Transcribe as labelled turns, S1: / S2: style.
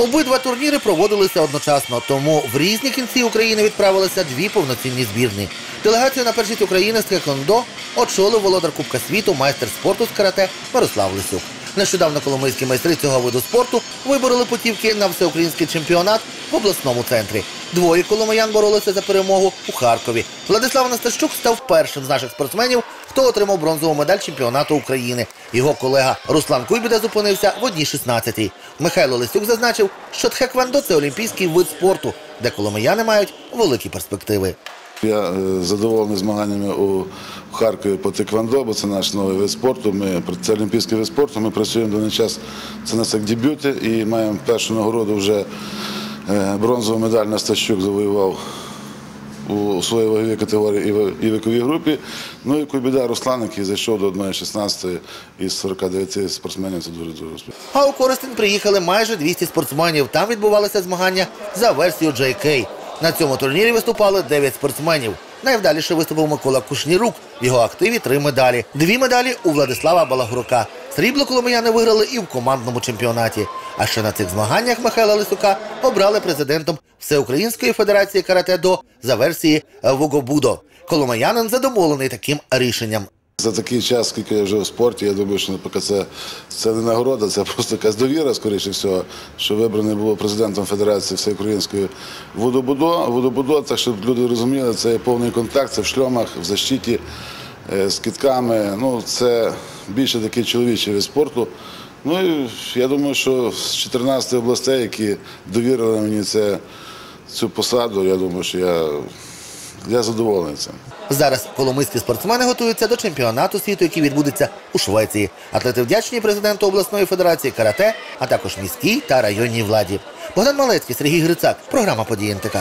S1: Обидва турніри проводилися одночасно, тому в різні кінці України відправилися дві повноцінні збірні. Делегацію на першість України з Тхекондо очолив володар Кубка світу, майстер спорту з карате Мирослав Лисюк. Нещодавно коломийські майстри цього виду спорту вибороли путівки на всеукраїнський чемпіонат в обласному центрі. Двоє коломиян боролися за перемогу у Харкові. Владислав Анастасчук став першим з наших спортсменів, хто отримав бронзову медаль чемпіонату України. Його колега Руслан Куйбіда зупинився в одній 16-й. Михайло Лисюк зазначив, що тхеквондо – це олімпійський вид спорту, де коломияни мають великі перспективи.
S2: Я е, задоволений змаганнями у Харкові по теквондо, бо це наш новий вид спорту. Ми це олімпійський вид спорту. Ми працюємо даний час. Це нас як дебюти і маємо першу нагороду вже е, бронзову медаль Настащук завоював у своїй ваговій категорії і в- і віковій групі. Ну і Кубіда Руслан, який зайшов до 1,16 із 49 спортсменів. Це дуже дуже успішно.
S1: А у Коростень приїхали майже 200 спортсменів. Там відбувалися змагання за версією JK. На цьому турнірі виступали 9 спортсменів. Найвдаліше виступив Микола Кушнірук. В його активі три медалі. Дві медалі у Владислава Балагурука. Срібло коломияни виграли і в командному чемпіонаті. А ще на цих змаганнях Михайла Лисюка обрали президентом Всеукраїнської федерації карате-до за версії Вугобудо. Коломиянин задоволений таким рішенням.
S2: За такий час, скільки я вже у спорті, я думаю, що поки це, це не нагорода, це просто якась довіра, скоріше всього, що вибраний було президентом Федерації Всеукраїнської водобудо. Водобудо, так щоб люди розуміли, це є повний контакт, це в шльомах, в защиті, е, з кітками. Ну, це більше такий чоловічий вид спорту. Ну і я думаю, що з 14 областей, які довірили мені це, цю посаду, я думаю, що я, я задоволений цим.
S1: Зараз коломийські спортсмени готуються до чемпіонату світу, який відбудеться у Швеції. Атлети вдячні президенту обласної федерації карате, а також міській та районній владі. Богдан Малецький, Сергій Грицак. Програма «Події НТК».